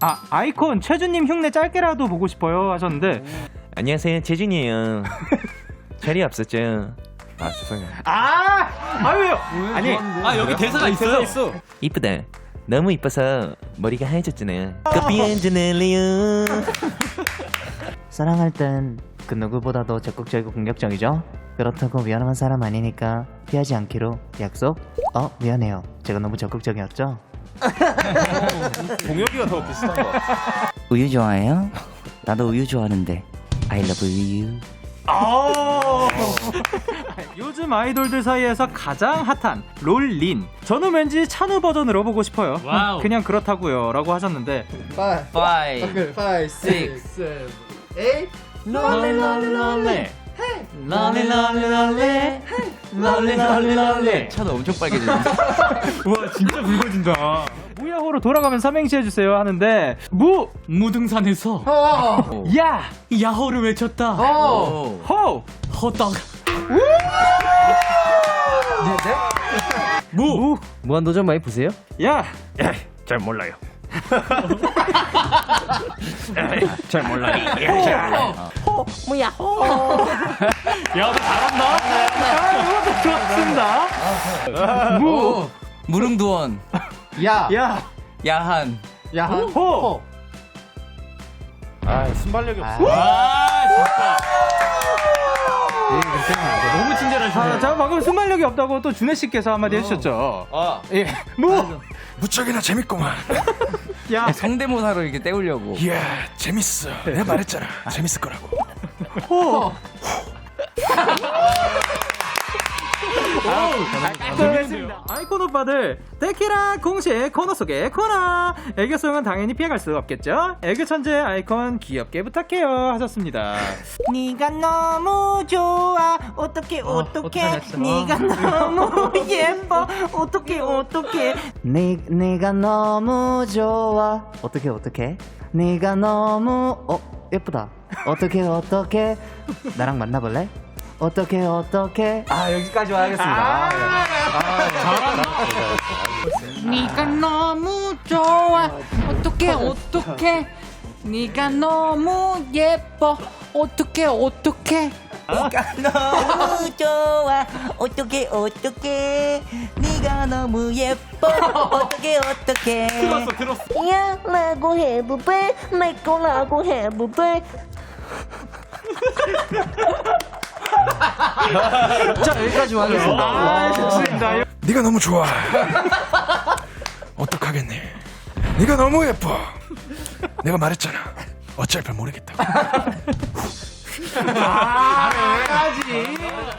아 아이콘 최준님 흉내 짧게라도 보고 싶어요 하셨는데. 안녕하세요 재준이에요. 자리 없었죠. 아 죄송해요. 아! 아유 아니 아 여기 대사가 있어요. 이쁘다. 너무 이뻐서 머리가 하얘졌잖아요. 커피 한잔 할래요? 사랑할 땐 그 누구보다도 적극적이고 공격적이죠. 그렇다고 위험한 사람 아니니까 피하지 않기로 약속. 어 미안해요. 제가 너무 적극적이었죠. 동혁이가 더 비슷한 거 같아. 우유 좋아해요? 나도 우유 좋아하는데. I love 우유. 요즘 아이돌들 사이에서 가장 핫한 롤린 저는 왠지 찬우 버전으로 보고 싶어요 와우. 그냥 그렇다고요 라고 하셨는데 Five, six, 에잇 롤리 롤리 롤리. 롤리 롤리 롤리. 롤리 롤리 롤리. 차도 엄청 빨개지는데. 우와 진짜 붉어진다 무야호로 돌아가면 삼행시 해주세요 하는데 무! 무등산에서 어. 야! 야호를 외쳤다. 어. 호! 호떡. 무! 무한도전 많이 보세요? 야! 잘 몰라요 야 너 잘한다. 아 이것도 좋았습니다 무! 무릉도원 야. 야! 야한 야. 호! 아 순발력이 없어. 아. 아 진짜. 너무 친절하시네. 아, 자 방금 순발력이 없다고 또 준혜 씨께서 한마디 해주셨죠 아 예. 무! 무척이나 재밌구만. 야! 성대모사로 이렇게 때우려고 이야, 재밌어. 내가 말했잖아. 재밌을 거라고. 호! 깔끔했습니다. 아이콘 오빠들 데키라 공식 코너 속의 코너. 애교송은 당연히 피해갈 수 없겠죠? 애교 천재 아이콘 귀엽게 부탁해요. 하셨습니다. 네가 너무 좋아. 어떻게 어떻게? 네가 너무 예뻐. 어떻게 어떻게? 네 네가 너무 좋아. 어떻게 어떻게? 네가 너무 어 예쁘다. 어떻게 어떻게? 나랑 만나볼래? 어떻게 어떻게? 아 여기까지 하겠습니다. 네가 너무 좋아 어떡해 어떡해 네가 너무 예뻐 어떡해 어떡해 너무 좋아 어떻게 어떻게 네가 너무 예뻐 어떻게 어떻게 들었어 들었어. 야 라고 해부배 내 거라고 해부배 자 여기까지 하겠습니다. 아 좋습니다 네가 너무 좋아. 어떡하겠니? 네가 너무 예뻐. 내가 말했잖아. 어쩔 줄 모르겠다고. 아, 네. 강아지.